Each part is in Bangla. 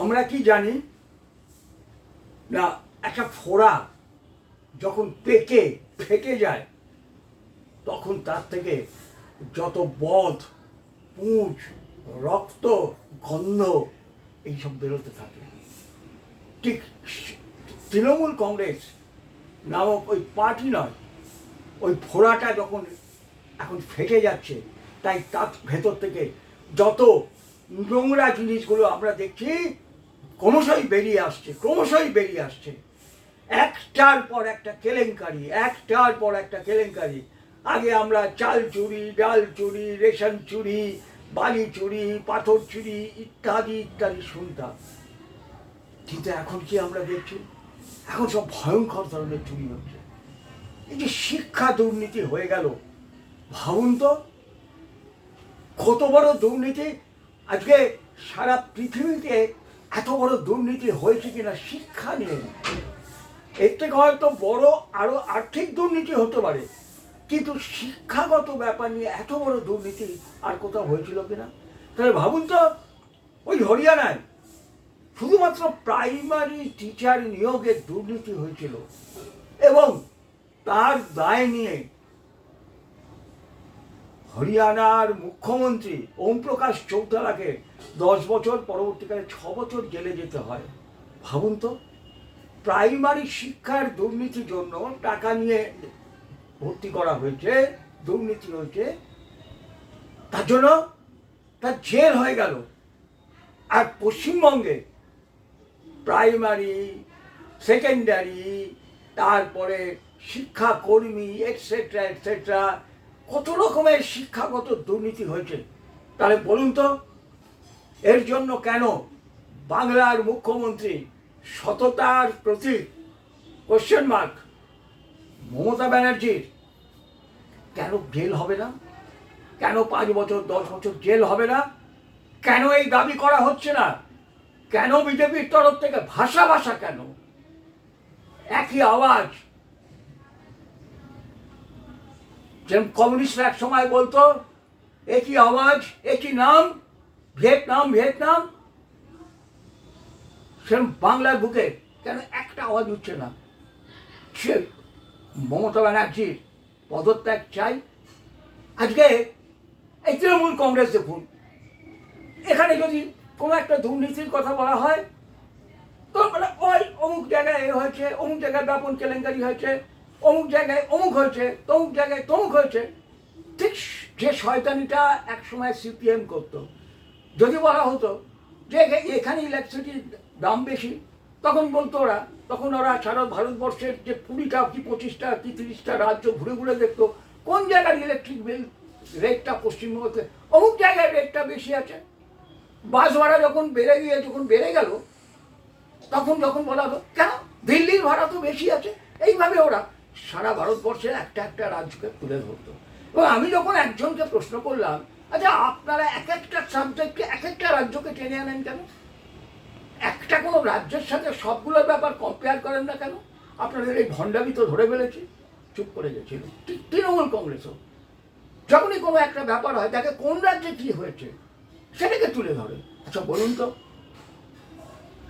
আমরা কি জানি? না, একটা ফোড়া যখন পেকে ফেকে যায়, তখন তার থেকে যত বধ, পুঁজ, রক্ত, গন্ধ এইসব বেরোতে থাকে। ঠিক তৃণমূল কংগ্রেস নামক ওই পার্টি নয়, ওই ফোড়াটা যখন এখন ফেটে যাচ্ছে, তাই তার ভেতর থেকে যত নোংরা জিনিসগুলো আমরা দেখছি ক্রমশই বেরিয়ে আসছে, ক্রমশই বেরিয়ে আসছে। একটার পর একটা কেলেঙ্কারি, একটার পর একটা কেলেঙ্কারি। আগে আমরা চাল চুরি, ডাল চুরি, রেশন চুরি, বালি চুরি, পাথর চুরি ইত্যাদি ইত্যাদি শুনতাম। কিন্তু এখন কি আমরা দেখছি? এখন সব ভয়ঙ্কর ধরনের চুরি হচ্ছে। এই যে শিক্ষা দুর্নীতি হয়ে গেল। ভাবুন তো, কত বড় দুর্নীতি। আজকে সারা পৃথিবীতে এত বড় দুর্নীতি হয়েছে কিনা শিক্ষা নিয়ে এর থেকে হয়তো বড় আরও আর্থিক দুর্নীতি হতে পারে, কিন্তু শিক্ষাগত ব্যাপার নিয়ে এত বড় দুর্নীতি আর কোথাও হয়েছিল কিনা? তাহলে ভাবুন তো, ওই হরিয়ানায় শুধুমাত্র প্রাইমারি টিচার নিয়োগের দুর্নীতি হয়েছিল এবং তার দায় নিয়ে হরিয়ানার মুখ্যমন্ত্রী ওম প্রকাশ চৌতালাকে দশ বছর, পরবর্তীকালে ছ বছর জেলে যেতে হয়। ভাবুন তো, প্রাইমারি শিক্ষার দুর্নীতির জন্য টাকা নিয়ে ভর্তি করা হয়েছে, দুর্নীতি হয়েছে, তার জন্য তার জেল হয়ে গেল। আর পশ্চিমবঙ্গে প্রাইমারি, সেকেন্ডারি, তারপরে শিক্ষাকর্মী এটসেট্রা এটসেট্রা কত রকমের শিক্ষাগত দুর্নীতি হয়েছে? তাহলে বলুন তো, এর জন্য কেন বাংলার মুখ্যমন্ত্রী সততার প্রতি কোশ্চেন মার্ক মমতা ব্যানার্জির? কেন জেল হবে না? কেন পাঁচ বছর, দশ বছর জেল হবে না? কেন এই দাবি করা হচ্ছে না? কেন বিজেপির তরফ থেকে ভাষা ভাষা কেন? একই আওয়াজ যেরকম কমিউনিস্টরা এক সময় বলতো, একই আওয়াজ, একই নাম, ভিয়েতনাম ভিয়েতনাম। সেরকম বাংলার বুকে কেন একটা আওয়াজ উঠছে না? সে মমতা ব্যানার্জির পদত্যাগ চাই। আজকে এই তৃণমূল কংগ্রেস দেখুন, এখানে যদি কোনো একটা দুর্নীতির কথা বলা হয়, তো মানে ওই অমুক জায়গায় এ হয়েছে, অমুক জায়গায় ব্যাপন কেলেঙ্কারি হয়েছে। অমুক জায়গায় অমুক হয়েছে, তমুক জায়গায় তমুক হয়েছে। ঠিক যে শয়তানিটা এক সময় সিপিএম করতো। যদি বলা হতো যে এখানে ইলেকট্রিসিটির দাম বেশি, তখন বলতো ওরা, তখন ওরা সারা ভারতবর্ষের যে কুড়িটা, কি পঁচিশটা, কি তিরিশটা রাজ্য ঘুরে ঘুরে দেখতো, কোন জায়গার ইলেকট্রিক বিল রেটটা পশ্চিমবঙ্গতে অমুক জায়গায় রেটটা বেশি আছে। বাস ভাড়া যখন বেড়ে গিয়ে, যখন বেড়ে গেল, তখন যখন বলা হলো, কেন? দিল্লির ভাড়া তো বেশি আছে। এইভাবে ওরা সারা ভারতবর্ষের একটা একটা রাজ্যকে তুলে ধরতো। এবং আমি যখন একজনকে প্রশ্ন করলাম আচ্ছা আপনারা এক একটা সাবজেক্টকে এক একটা রাজ্যকে টেনে আনেন কেন? একটা কোনো রাজ্যের সাথে সবগুলোর ব্যাপার কম্পেয়ার করেন না কেন? আপনাদের এই ভণ্ডামি তো ধরে ফেলেছি। চুপ করে গেছিল। তৃণমূল কংগ্রেসও। যখনই কোনো একটা ব্যাপার হয় তাকে কোন রাজ্যে কী হয়েছে, সেটাকে তুলে ধরে। আচ্ছা বলুন তো,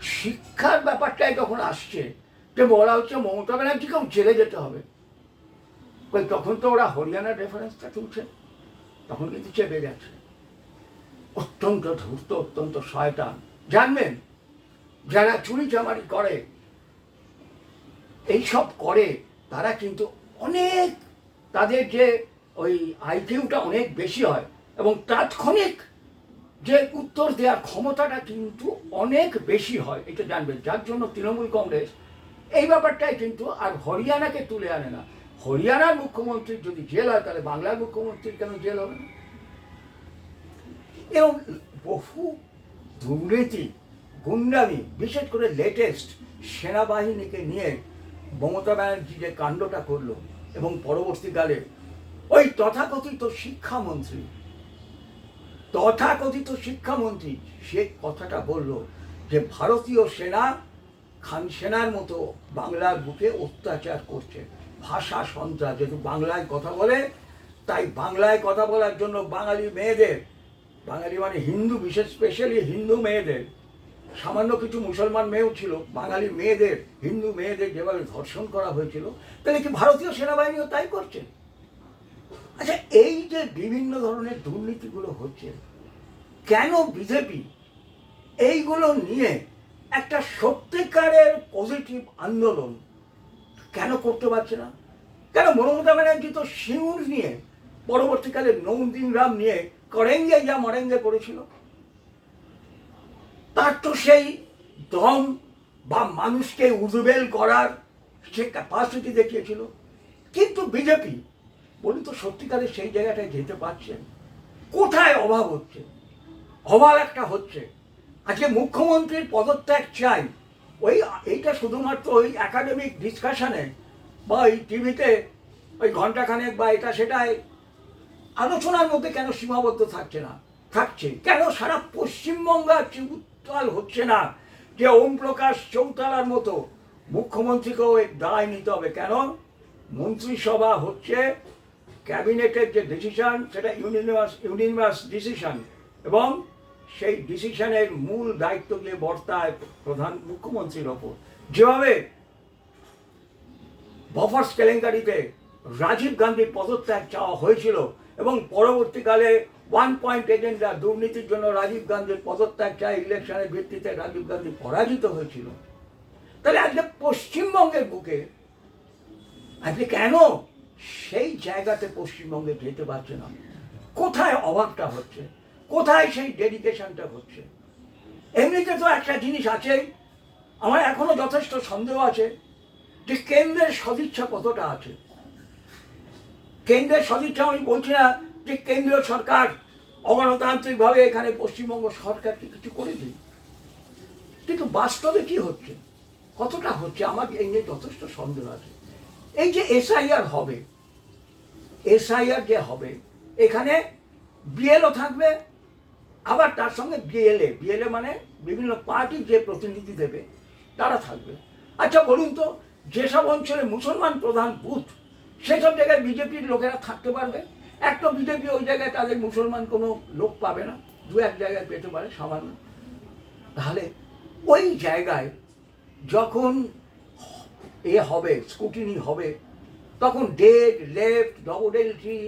শিক্ষার ব্যাপারটাই যখন আসছে যে বলা হচ্ছে মমতা ব্যানার্জিকেও জেলে যেতে হবে। তখন তো ওরা হরিয়ানার রেফারেন্সটা তুলছে। তখন কিন্তু চেপে গেছে অত্যন্ত ধূর্ত, অত্যন্ত শয়তান। জানবেন, যারা চুরি চামারি করে এইসব করে, তারা কিন্তু অনেক, তাদের যে ওই আইকিউটা অনেক বেশি হয় এবং তাৎক্ষণিক যে উত্তর দেওয়ার ক্ষমতাটা কিন্তু অনেক বেশি হয়। এটা জানবেন। যার জন্য তৃণমূল কংগ্রেস এই ব্যাপারটাই কিন্তু আর হরিয়ানাকে তুলে আনে না। হরিয়ানার মুখ্যমন্ত্রীর যদি জেল হয়, তাহলে বাংলার মুখ্যমন্ত্রীর কেন জেল হবে না? এবং বহু দুর্নীতি, গুন্ডামি, বিশেষ করে লেটেস্ট সেনাবাহিনীকে নিয়ে মমতা ব্যানার্জি যে কাণ্ডটা করল এবং পরবর্তীকালে ওই তথাকথিত শিক্ষামন্ত্রী তথাকথিত শিক্ষামন্ত্রী সে কথাটা বলল যে ভারতীয় সেনা খান সেনার মতো বাংলার বুকে অত্যাচার করছে। ভাষা সন্ত্রাস, যেহেতু বাংলায় কথা বলে, তাই বাংলায় কথা বলার জন্য বাঙালি মেয়েদের, বাঙালি মানে হিন্দু, বিশেষ স্পেশালি হিন্দু মেয়েদের, সামান্য কিছু মুসলমান মেয়েও ছিল, বাঙালি মেয়েদের, হিন্দু মেয়েদের যেভাবে ধর্ষণ করা হয়েছিল, তাহলে কি ভারতীয় সেনাবাহিনীও তাই করছে? আচ্ছা এই যে বিভিন্ন ধরনের দুর্নীতিগুলো হচ্ছে, কেন বিজেপি এইগুলো নিয়ে একটা সত্যিকারের পজিটিভ আন্দোলন কেন করতে পারছে না? কেন মমতা ব্যানার্জি তো সিঙ্গুর নিয়ে, পরবর্তীকালে নৌদিন রাম নিয়ে করেঙ্গে যা মরেঙ্গে করেছিল? তার তো সেই দম বা মানুষকে উদ্বেল করার সে ক্যাপাসিটি দেখিয়েছিল। কিন্তু বিজেপি, বলুন তো সত্যিকারের সেই জায়গাটায় যেতে পারছেন কোথায় অভাব হচ্ছে? অভাব একটা হচ্ছে। আজকে মুখ্যমন্ত্রীর পদত্যাগ চাই। ওই, এইটা শুধুমাত্র ওই একাডেমিক ডিসকাশনে বা ওই টিভিতে ওই ঘন্টাখানেক বা এটা সেটাই আলোচনার মধ্যে কেন সীমাবদ্ধ থাকছে না? থাকছে। কেন সারা পশ্চিমবঙ্গ আজকে উত্তাল হচ্ছে না? যে ওম প্রকাশ চৌতালার মতো মুখ্যমন্ত্রীকেও এই দায় নিতে হবে। কেন? মন্ত্রিসভা হচ্ছে ক্যাবিনেটের যে ডিসিশন সেটা ইউনিভার্স ইউনিভার্স ডিসিশন এবং সেই ডিসিশনের মূল দায়িত্ব গিয়ে বর্তায় প্রধান মুখ্যমন্ত্রীর ওপর। যেভাবে বফার্স কেলেঙ্কারিতে রাজীব গান্ধীর পদত্যাগ চাওয়া হয়েছিল এবং পরবর্তীকালে ওয়ান পয়েন্ট এজেন্ডা দুর্নীতির জন্য রাজীব গান্ধীর পদত্যাগ চায় ইলেকশনের ভিত্তিতে রাজীব গান্ধী পরাজিত হয়েছিল। তাহলে আজকে পশ্চিমবঙ্গের বুকে আজকে কেন সেই জায়গাতে পশ্চিমবঙ্গে যেতে পারছে না? কোথায় অভাবটা হচ্ছে? কোথায় সেই ডেডিকেশনটা হচ্ছে? এমনিতে তো একটা জিনিস আছে আমার এখনও যথেষ্ট সন্দেহ আছে যে কেন্দ্রের সদিচ্ছা কতটা আছে। কেন্দ্রের সদিচ্ছা আমি বলছি না যে কেন্দ্রীয় সরকার অগণতান্ত্রিকভাবে এখানে পশ্চিমবঙ্গ সরকারকে কিছু করে দিই কিন্তু বাস্তবে কি হচ্ছে? কতটা হচ্ছে? আমার এই নিয়ে যথেষ্ট সন্দেহ আছে। এই যে এসআইআর হবে, এসআইআর যে হবে, এখানে বিএলও থাকবে আবার তার সঙ্গে বিএলএ বিএলএ মানে বিভিন্ন পার্টি যে প্রতিনিধি দেবে, তারা থাকবে। আচ্ছা বলুন তো, যেসব অঞ্চলে মুসলমান প্রধান বুথ, সেসব জায়গায় বিজেপির লোকেরা থাকতে পারবে? একটা বিজেপি ওই জায়গায় তাদের মুসলমান কোনো লোক পাবে না, দু এক জায়গায় পেতে পারে, সামান্য। তাহলে ওই জায়গায় যখন এ হবে স্কুটিনি হবে, তখন dead left double entry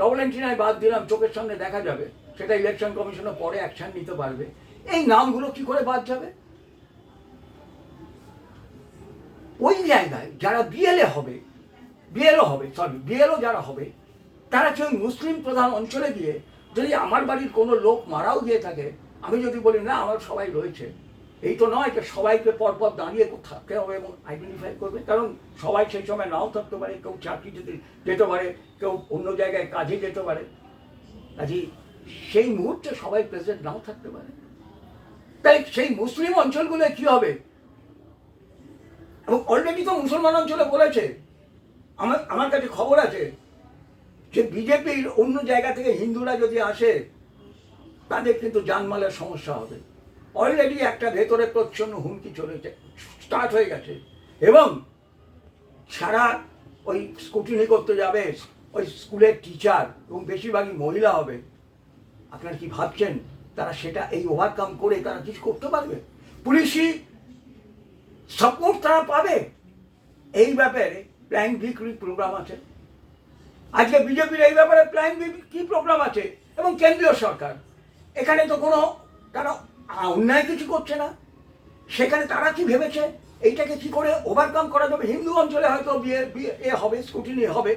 double entry নয় বাদ দিলাম, চোখের সামনে দেখা যাবে। সেটা ইলেকশন কমিশনও পরে অ্যাকশন নিতে পারবে। এই নামগুলো কি করে বাদ যাবে? ওই জায়গায় যারা বিএলএ হবে বিএলও হবে সরি বিএলও যারা হবে, তারা কেউ মুসলিম প্রধান অঞ্চলে গিয়ে যদি আমার বাড়ির কোনো লোক মারাও গিয়ে থাকে, আমি যদি বলি, না, আমার সবাই রয়েছে। এই তো নয় যে সবাইকে পরপর দাঁড়িয়ে থাকতে হবে এবং আইডেন্টিফাই করবে। কারণ সবাই সেই সময় নাও থাকতে পারে, কেউ চাকরি যেতে যেতে পারে, কেউ অন্য জায়গায় কাজে যেতে পারে। কাজে সেই মুহূর্তে সবাই প্রেসিডেন্ট নাও থাকতে পারে। তাই সেই মুসলিম অঞ্চলগুলো কি হবে? এবং অলরেডি তো মুসলমান অঞ্চলে বলেছে। আমার আমার কাছে খবর আছে যে বিজেপির অন্য জায়গা থেকে হিন্দুরা যদি আসে, তাদের কিন্তু জানমালের সমস্যা হবে। অলরেডি একটা ভেতরে প্রচ্ছন্ন হুমকি চলেছে স্টার্ট হয়ে গেছে। এবং সারা ওই স্কুটিনি করতে যাবে, ওই স্কুলের টিচার এবং বেশিরভাগই মহিলা হবে। আপনারা কি ভাবছেন তারা সেটা এই ওভারকাম করে তারা কিছু করতে পারবে? পুলিশই সাপোর্ট তারা পাবে। এই ব্যাপারে প্ল্যান বিক্রি প্রোগ্রাম আছে? আজকে বিজেপির এই ব্যাপারে প্ল্যান কি প্রোগ্রাম আছে? এবং কেন্দ্রীয় সরকার। এখানে তো কোনো তারা অন্যায় কিছু করছে না। সেখানে তারা কি ভেবেছে? এইটাকে কি করে ওভারকাম করা যাবে? হিন্দু অঞ্চলে হয়তো বিয়ে বিয়ে, এ হবে স্কুটিনি হবে।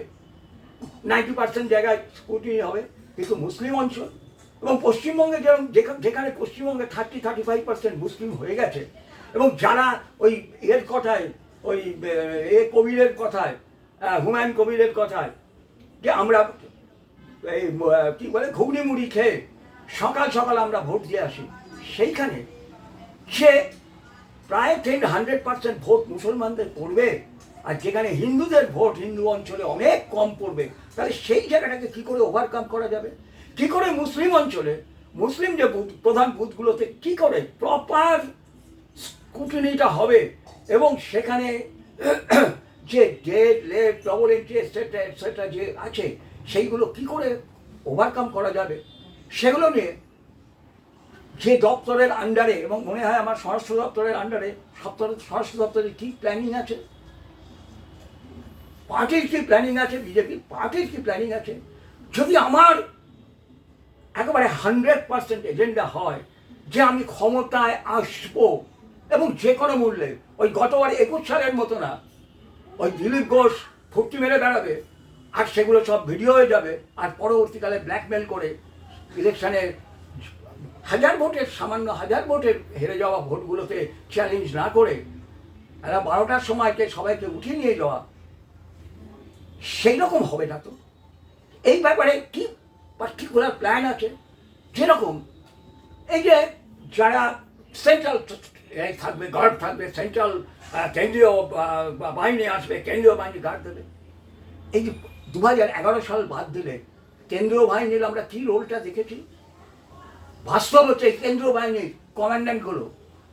নাইনটি পার্সেন্ট জায়গায় স্কুটিনি হবে। কিন্তু মুসলিম অঞ্চল এবং পশ্চিমবঙ্গে যেরকম যেখানে পশ্চিমবঙ্গে থার্টি থার্টি ফাইভ পার্সেন্ট মুসলিম হয়ে গেছে, এবং যারা ওই এর কথায়, ওই, এ কবিরের কথায় হুমায়ুন কবিরের কথায়, যে আমরা এই কি বলে, ঘুগনি মুড়ি খেয়ে সকাল সকাল আমরা ভোট দিয়ে আসি, সেইখানে সে প্রায় টেন হান্ড্রেড পার্সেন্ট ভোট মুসলমানদের পড়বে, আর যেখানে হিন্দুদের ভোট হিন্দু অঞ্চলে অনেক কম পড়বে, তাহলে সেই জায়গাটাকে কি করে ওভারকাম করা যাবে? কি করে মুসলিম অঞ্চলে, মুসলিম যে বুথ, প্রধান বুথগুলোতে কি করে প্রপার স্কুটিনিটা হবে এবং সেখানে যে date late double entry etcetera যে আছে, সেইগুলো কি করে ওভারকাম করা যাবে? সেগুলো নিয়ে যে দপ্তরের আন্ডারে এবং মনে হয় আমার স্বরাষ্ট্র দপ্তরের আন্ডারে সপ্তর, স্বরাষ্ট্র দপ্তরে কী প্ল্যানিং আছে? পার্টির কী প্ল্যানিং আছে? বিজেপি পার্টির কি প্ল্যানিং আছে? যদি আমার একেবারে হান্ড্রেড পার্সেন্ট এজেন্ডা হয় যে আমি ক্ষমতায় আসব এবং যে কোনো মূল্যে। ওই গতবার একুশ সালের মতো না। ওই দিলীপ ঘোষ ফুর্তি মেরে বেড়াবে, আর সেগুলো সব ভিডিও হয়ে যাবে, আর পরবর্তীকালে ব্ল্যাকমেল করে ইলেকশানে হাজার ভোটের, সামান্য হাজার ভোটের হেরে যাওয়া ভোটগুলোতে চ্যালেঞ্জ না করে এরা বারোটার সময়কে সবাইকে উঠিয়ে নিয়ে যাওয়া সেই রকম হবে না তো। এই ব্যাপারে কি পার্টিকুলার প্ল্যান আছে, যেরকম এই যে যারা সেন্ট্রাল থাকবে গার্ড থাকবে সেন্ট্রাল কেন্দ্রীয় বাহিনী আসবে, কেন্দ্রীয় বাহিনী গার্ড দেবে। এই যে দু এগারো সাল বাদ দিলে কেন্দ্রীয় বাহিনীর আমরা কী রোলটা দেখেছি? বাস্তব হচ্ছে এই কেন্দ্রীয় বাহিনীর কমান্ড্যান্টগুলো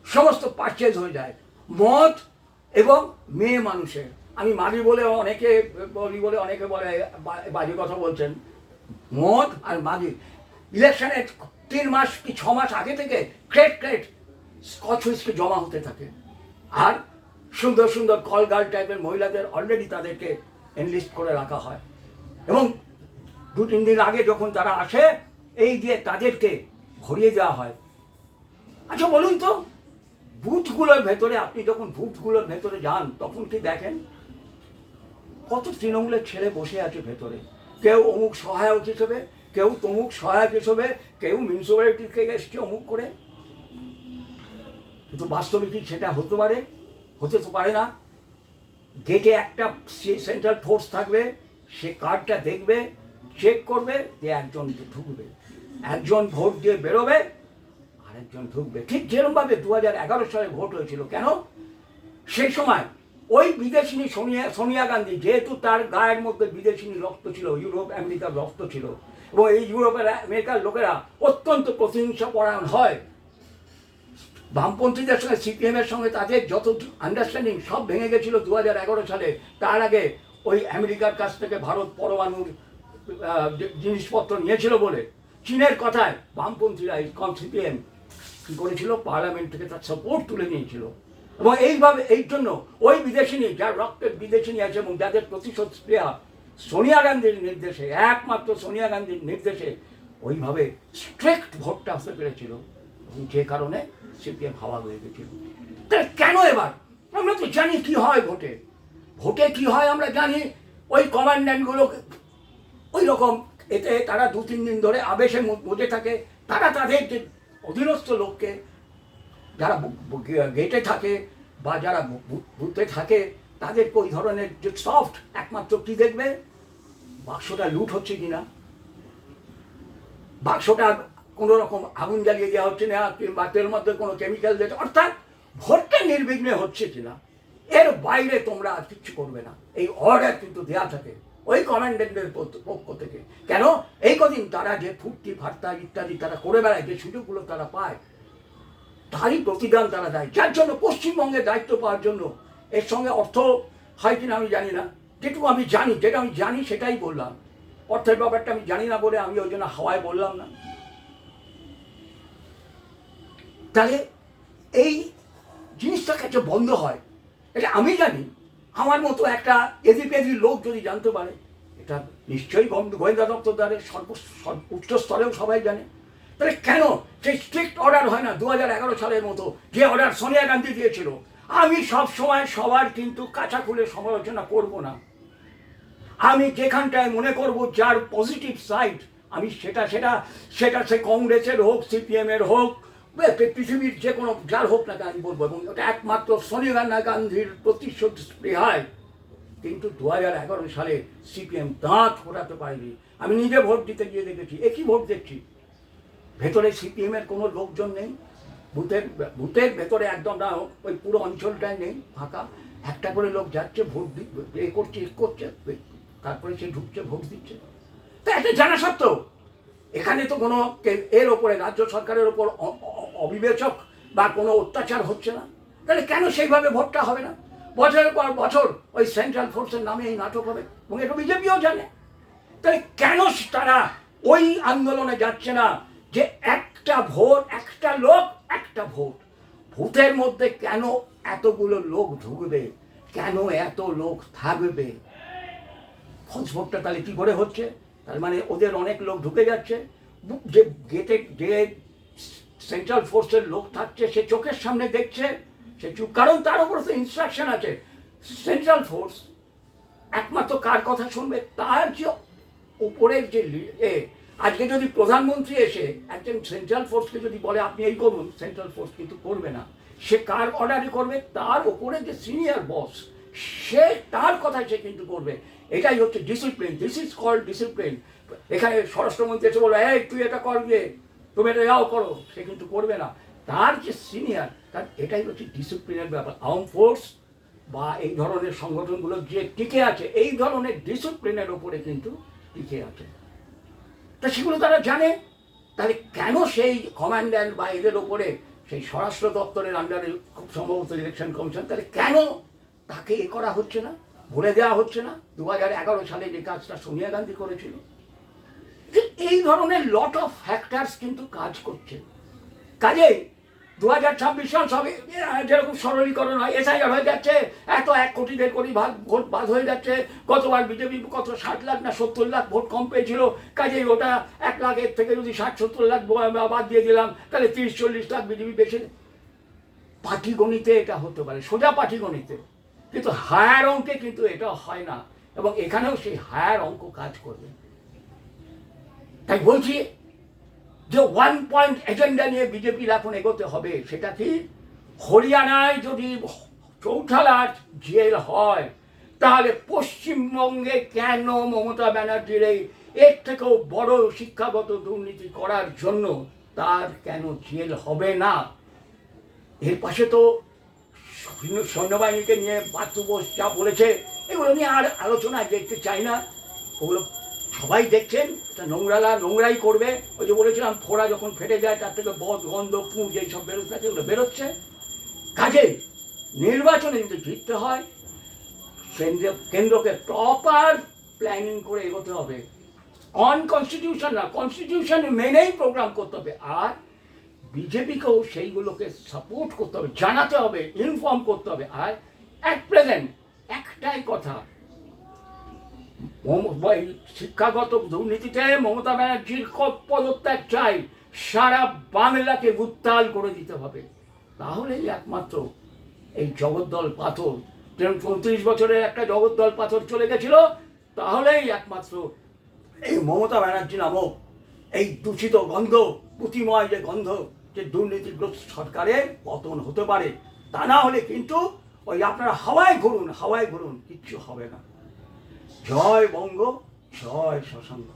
সমস্ত পারচেজ হয়ে যায়, মদ এবং মেয়ে মানুষের। আমি মারি বলে অনেকে বলি বলে অনেকে বলে বাজে কথা বলছেন। মদ আর মাগি ইলেকশনের তিন মাস কি ছ মাস আগে থেকে ক্রেট ক্রেট স্কচ হুইস্কি জমা হতে থাকে। আর সুন্দর সুন্দর কল গার্ল টাইপের মহিলাদের অলরেডি তাদেরকে এনলিস্ট করে রাখা হয়। এবং দু, তিন দিন আগে যখন তারা আসে, এই দিয়ে তাদেরকে ভরিয়ে দেওয়া হয়। আচ্ছা বলুন তো, বুথগুলোর ভেতরে আপনি যখন বুথগুলোর ভেতরে যান, তখন কি দেখেন? কত তৃণমূলের ছেলে বসে আছে ভেতরে। কেউ অমুক সহায়ক হিসেবে কেউ তমুক সহায়ক হিসেবে কেউ মিউনিসিপ্যালিটি থেকে এসছে অমুক করে। কিন্তু বাস্তবে কি সেটা হতে পারে? হতে তো পারে না। গেটে একটা সেন্ট্রাল ফোর্স থাকবে, সে কার্ডটা দেখবে চেক করবে যে একজন ঢুকবে। একজন ভোট দিয়ে বেরোবে, আরেকজন ঢুকবে। ঠিক যেরকমভাবে দু হাজার এগারো সালে ভোট হয়েছিল, কেন? সেই সময় ওই বিদেশিনী সোনিয়া সোনিয়া গান্ধী যেহেতু তার গায়ের মধ্যে বিদেশিনী রক্ত ছিল, ইউরোপ, আমেরিকার রক্ত ছিল, এবং এই ইউরোপের আমেরিকার লোকেরা অত্যন্ত প্রতিহিংসা পরায়ণ হয়। বামপন্থীদের সঙ্গে, সিপিএমের সঙ্গে তাদের যত আন্ডারস্ট্যান্ডিং সব ভেঙে গেছিল দু সালে। তার আগে ওই আমেরিকার কাছ থেকে ভারত পরমাণুর জিনিসপত্র নিয়েছিল বলে। চীনের কথায় বামপন্থীরা এই কম সিপিএম কী করেছিল? পার্লামেন্ট থেকে তার সাপোর্ট তুলে নিয়েছিল। এবং এইভাবে, এই জন্য ওই বিদেশিনী যার রক্তের বিদেশিনী আছে এবং যাদের প্রতিশোধ স্প্রেয়া সোনিয়া গান্ধীর নির্দেশে, একমাত্র সোনিয়া গান্ধীর নির্দেশে ওইভাবে স্ট্রিক্ট ভোটটা হতে পেরেছিল। যে কারণে সিপিএম হাওয়া হয়ে গেছিল। তাহলে কেন এবার? আমরা তো জানি কি হয় ভোটে। ভোটে কি হয় আমরা জানি। ওই কমান্ড্যান্টগুলো ওই রকম, এতে তারা দু তিন দিন ধরে আবেশে মজে থাকে। তারা তাদের অধীনস্থ লোককে যারা গেটে থাকে বা যারা বুথে থাকে তাদেরকে ওই ধরনের যে সফট একমাত্র কি দেখবে? বাক্সটা লুট হচ্ছে কিনা? বাক্সটা কোনো রকম আগুন জ্বালিয়ে দেওয়া হচ্ছে না, কিংবা তেল মধ্যে কোনো কেমিক্যাল দিতে অর্থাৎ ভোটটা নির্বিঘ্নে হচ্ছে কিনা? এর বাইরে তোমরা আর কিচ্ছু করবে না। এই অর্ডার কিন্তু দেওয়া থাকে ওই কমান্ডেন্টের পক্ষ থেকে। কেন? এই কদিন তারা যে ফুর্তি ফার্তা ইত্যাদি তারা করে বেড়ায়, যে সুযোগগুলো তারা পায় তারই প্রতিদান তারা দেয়। যার জন্য পশ্চিমবঙ্গের দায়িত্ব পাওয়ার জন্য। এর সঙ্গে অর্থ হয় কিনা আমি জানি না। যেটুকু আমি জানি, যেটা আমি জানি সেটাই বললাম। অর্থের ব্যাপারটা আমি জানি না বলে আমি ওই জন্য হাওয়ায় বললাম না। তাহলে এই জিনিসটা কাছে বন্ধ হয়? এটা আমি জানি। আমার মতো একটা এদিক এদিক লোক যদি জানতে পারে, এটা নিশ্চয়ই গোয়েন্দা দপ্তর দ্বারা সর্ব- উচ্চ স্তরেও সবাই জানে। তাহলে কেন? সেই স্ট্রিক্ট অর্ডার হয় না দু হাজার এগারো সালের মতো, যে অর্ডার সোনিয়া গান্ধী দিয়েছিল। আমি সব সময় সবার কিন্তু কাঁচা খুলে সমালোচনা করব না। আমি যেখানটায় মনে করব যার পজিটিভ সাইড আমি সেটা সেটা সেটা সে কংগ্রেসের হোক সিপিএম এর হোক পৃথিবীর যে কোনো যার হোক না আমি বলব, এবং ওটা একমাত্র সোনিয়া গান্ধীর প্রতিশোধ স্পৃহায়। কিন্তু দু হাজার এগারো সালে সিপিএম দাঁত ফোটাতে পারেনি। আমি নিজে ভোট দিতে গিয়ে দেখেছি, একই ভোট দেখছি। ভেতরে সিপিএম এর কোনো লোকজন নেই, বুথের বুথের ভেতরে একদম না, ওই পুরো অঞ্চলটাই নেই, ফাঁকা। একটা করে লোক যাচ্ছে, ভোট দিচ্ছে এ করছে এ করছে তারপরে সে ঢুকছে, ভোট দিচ্ছে। তা এটা জানা সত্ত্বেও, এখানে তো কোনো এর ওপরে, রাজ্য সরকারের ওপর অবিবেচক বা কোনো অত্যাচার হচ্ছে না। তাহলে কেন সেইভাবে ভোটটা হবে না? বছরের পর বছর ওই সেন্ট্রাল ফোর্সের নামে এই নাটক হবে, এবং এটা বিজেপিও জানে। তাহলে কেন তারা ওই আন্দোলনে যাচ্ছে না? যে একটা ভোট, একটা লোক, একটা ভোট। ভোটের মধ্যে কেন এতগুলো লোক ঢুকবে? কেন এত লোক থাকবে? ফলস ভোটটা তাহলে কি করে হচ্ছে? তার মানে ওদের অনেক লোক ঢুকে যাচ্ছে। যে গেটে, যে সেন্ট্রাল ফোর্সের লোক থাকছে, সে চোখের সামনে দেখছে। সে চুপ, কারণ তার উপর তো ইনস্ট্রাকশন আছে। সেন্ট্রাল ফোর্স একমাত্র কার কথা শুনবে? তার যে উপরের যে আজকে যদি প্রধানমন্ত্রী এসে একজন সেন্ট্রাল ফোর্সকে যদি বলে, আপনি এই করুন সেন্ট্রাল ফোর্স কিন্তু করবে না। সে কার অর্ডারে করবে? তার ওপরে যে সিনিয়র বস সে তার কথাই সে কিন্তু করবে। এটাই হচ্ছে discipline this is called discipline এখানে স্বরাষ্ট্রমন্ত্রী এসে বলো এই, তুই এটা কর করবে তুমি এটা যাও করো। সে কিন্তু করবে না। তার যে সিনিয়র তার এটাই হচ্ছে ডিসিপ্লিনের ব্যাপার। আর্ম ফোর্স বা এই ধরনের সংগঠনগুলো যে টিকে আছে, এই ধরনের ডিসিপ্লিনের ওপরে কিন্তু টিকে আছে। তা সেগুলো তারা জানে। তাহলে কেন সেই কমান্ড্যান্ট বা এদের ওপরে সেই স্বরাষ্ট্র দপ্তরের আন্ডারে খুব সম্ভবত ইলেকশন কমিশন তাহলে কেন তাকে এ করা হচ্ছে না? বলে দেওয়া হচ্ছে না? দু হাজার এগারো সালে যে কাজটা সোনিয়া গান্ধী করেছিল। এই ধরনের লট অফ ফ্যাক্টার্স কিন্তু কাজ করছে। কাজেই দু হাজার ছাব্বিশ সাল সবই যেরকম সরলীকরণ হয়, এসআইআর হয়ে যাচ্ছে, এত এক কোটি দেড় কোটি ভাগ ভোট বাদ হয়ে যাচ্ছে। গতবার বিজেপি কত ষাট লাখ না সত্তর লাখ ভোট কম পেয়েছিল, কাজেই ওটা এক লাখের থেকে যদি ষাট সত্তর লাখ বাদ দিয়ে দিলাম, তাহলে তিরিশ চল্লিশ লাখ বিজেপি বেশি পাটিগণিতে এটা হতে পারে, সোজা পাটিগণিতে। কিন্তু হায়ার অঙ্কে কিন্তু এটা হয় না, এবং এখানেও সেই হায়ার অঙ্ক কাজ করবে। তাই বলছি যে ওয়ান পয়েন্ট এজেন্ডা নিয়ে বিজেপির এখন এগোতে হবে, সেটা কি? হরিয়ানায় যদি চৌঠালার জেল হয়, তাহলে পশ্চিমবঙ্গে কেন মমতা ব্যানার্জির এই এর থেকেও বড় শিক্ষাগত দুর্নীতি করার জন্য তার কেন জেল হবে না? এর পাশে তো সৈন্যবাহিনীকে নিয়ে বাস্তু বোস যা বলেছে, এগুলো নিয়ে আর আলোচনা দেখতে চাই না। ওগুলো সবাই দেখছেন, তা নোংরালা, নোংরাই করবে। ওই যে বলেছিলাম, ফোড়া যখন ফেটে যায়, তার থেকে বদ, গন্ধ, পুঁজ এইসব বেরোতে থাকে ওগুলো বেরোচ্ছে। কাজে নির্বাচনে যদি জিততে হয়, কেন্দ্র, কেন্দ্রকে প্রপার প্ল্যানিং করে এগোতে হবে। অন কনস্টিটিউশন না কনস্টিটিউশন মেনেই প্রোগ্রাম করতে হবে। আর বিজেপিকেও সেইগুলোকে সাপোর্ট করতে হবে, জানাতে হবে ইনফর্ম করতে হবে। আর অ্যাট প্রেজেন্ট একটাই কথা শিক্ষাগত দুর্নীতিতে মমতা ব্যানার্জির পদত্যাগ চাই, সারা বাংলাকে উত্তাল করে দিতে হবে। তাহলেই একমাত্র এই জগদ্দল পাথর। যেমন চৌত্রিশ বছরের একটা জগদ্দল পাথর চলে গেছিল, তাহলেই একমাত্র এই মমতা ব্যানার্জি নামক এই দূষিত গন্ধ পুঁতিময় যে গন্ধ, যে দুর্নীতিগ্রস্ত সরকারের পতন হতে পারে, তা না হলে কিন্তু ওই আপনারা হাওয়ায় ঘুরুন হাওয়ায় ঘুরুন, কিচ্ছু হবে না। 저의 먼거 저의 조상과